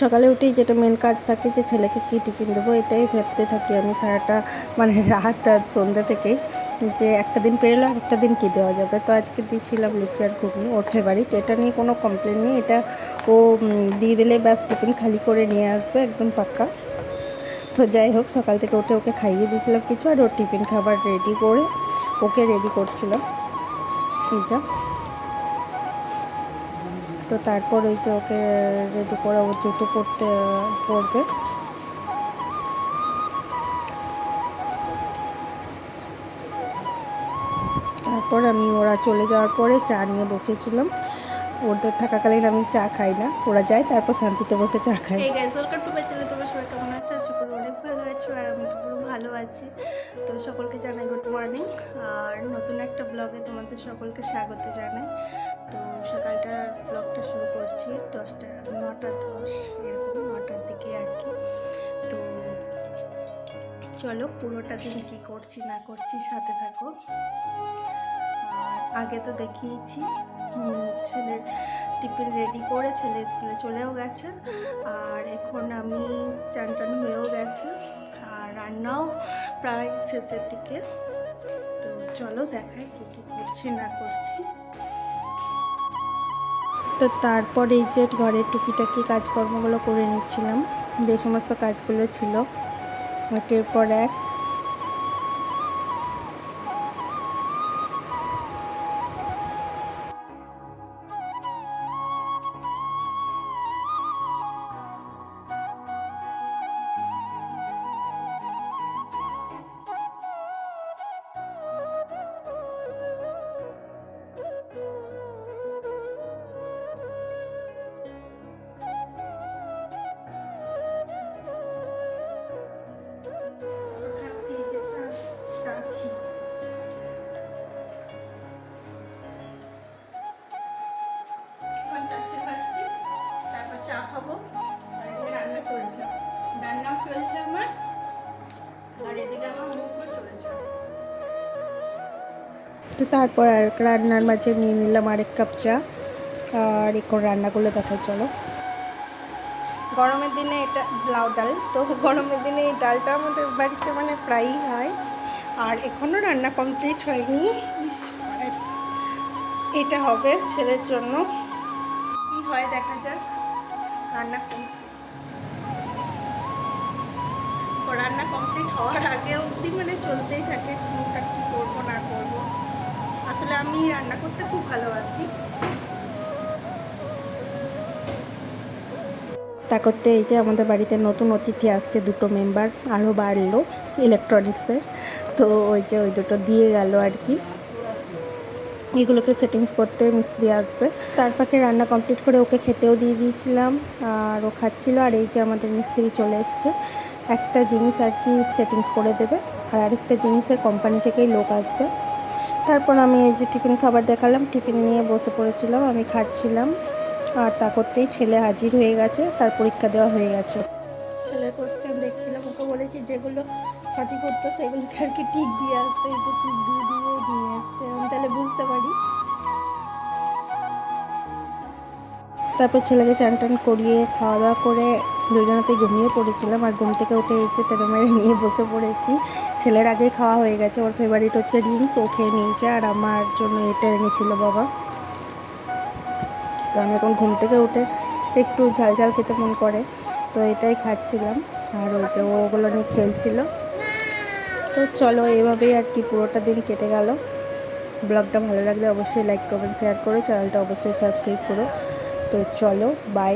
সকালে উঠেই যেটা মেন কাজ থাকে যে ছেলেকে কী টিফিন দেবো, এটাই ভাবতে থাকি আমি সারাটা মানে রাত আর সন্ধ্যা থেকেই যে একটা দিন পেরোলো আর একটা দিন কী দেওয়া যাবে। তো আজকে দিয়েছিলাম লুচি আর ঘুগনি, ওর ফেভারিট এটা নিয়ে কোনো কমপ্লেন নেই, এটা ও দিয়ে দিলে ব্যাস টিফিন খালি করে নিয়ে আসবে, একদম পাক্কা। তো যাই হোক, সকাল থেকে উঠে ওকে খাইয়ে দিয়েছিলাম কিছু, আর ওর টিফিন খাবার রেডি করে ওকে রেডি করছিলাম। যা। তো তারপর ওই যে ওকে রেডি করে ও জুতো পরতে, পরবে। তারপর আমি ওরা চলে যাওয়ার পরে চা নিয়ে বসেছিলাম। ওদের থাকাকালীন আমি চা খাই না। ওরা যায়, তারপর শান্তিতে বসে চা খাই এই কেমন অনেক ভালো ভালো আছি। তো সকলকে জানাই গুড মর্নিং আর নতুন একটা ব্লগে তোমাদের সকলকে স্বাগত জানাই। তো ব্লগটা শুরু দশটা, নটা দশ, এরকম নটার দিকে আর কি। তো চলো পুরোটা দিন কী করছি না করছি সাথে থাকো। আর আগে তো দেখিয়েছি ছেলের টিফিন রেডি করে ছেলে স্কুলে চলেও গেছে। আর এখন আমি চান টান হয়েও গেছে, আর রান্নাও প্রায় শেষের দিকে। তো চলো দেখাই কী কী করছি না করছি। তো তারপর এই যে ঘরের টুকিটাকি কাজকর্মগুলো করে নিচ্ছিলাম। যে সমস্ত কাজগুলো ছিল, একের পর এক। খাব। আর এদিকে রান্না চলছে। রান্নাও চলছে আমার। আর এদিকে আমার মুখও চলছে। তো তারপর আর রান্নার মাঝে নিয়ে নিলাম আরেক কাপ চা। আর এখন রান্নাগুলো দেখাই চলো। গরমের দিনে এটা লাউ ডাল। তো গরমের দিনে এই ডালটা আমাদের বাড়িতে মানে প্রায়ই হয়। আর এখনও রান্না কমপ্লিট হয়নি। এটা হবে ছেলের জন্য। কী হয় দেখা যাক। রান্না রান্না কমপ্লিট হওয়ার আগে অবধি মানে চলতেই থাকে কোনটা কী করব, না করব। আসলে আমি রান্না করতে খুব ভালোবাসি। তা করতে এই যে আমাদের বাড়িতে নতুন অতিথি আসছে, দুটো মেম্বার আরও বাড়লো ইলেকট্রনিক্সের তো ওই যে ওই দুটো দিয়ে গেল আর কি। এগুলোকে সেটিংস করতে মিস্ত্রি আসবে। তার পাকে রান্না কমপ্লিট করে ওকে খেতেও দিয়ে দিয়েছিলাম। আর ও খাচ্ছিল, আর এই যে আমাদের মিস্ত্রি চলে এসছে। একটা জিনিস আর কি সেটিংস করে দেবে, আর আরেকটা জিনিসের কোম্পানি থেকেই লোক আসবে। তারপর আমি এই যে টিফিন খাবার দেখালাম টিফিন নিয়ে বসে পড়েছিলাম, আমি খাচ্ছিলাম। আর তা করতেই ছেলে হাজির হয়ে গেছে, তার পরীক্ষা দেওয়া হয়ে গেছে। ছেলের কোশ্চেন দেখছিলাম, ওকে বলেছি যেগুলো সঠিক উত্তর সেগুলোকে আর কি টিক দিয়ে আসতে যে টিক দিয়ে দিয়ে নিয়ে আসছে, আমি তাহলে বুঝতে পারি। তারপর ছেলেকে চান টান করিয়ে খাওয়া দাওয়া করে দুজনাতেই ঘুমিয়ে পড়েছিলাম, আর ঘুম থেকে উঠে এসে তেলে নিয়ে বসে পড়েছি। ছেলের আগে খাওয়া হয়ে গেছে, ওর ফেভারিট হচ্ছে রিংস ও খেয়ে নিয়েছে, আর আমার জন্য এটা এনেছিল বাবা। তো আমি এখন ঘুম থেকে উঠে একটু ঝাল ঝাল খেতে মন করে। তো এটাই খাচ্ছিলাম। আর ওই যে ওগুলো নিয়ে খেলছিল। তো চলো এভাবেই আর কি পুরোটা দিন কেটে গেল। ব্লগটা ভালো লাগলে অবশ্যই লাইক কমেন্ট শেয়ার করো চ্যানেলটা অবশ্যই সাবস্ক্রাইব করো। তো চলো বাই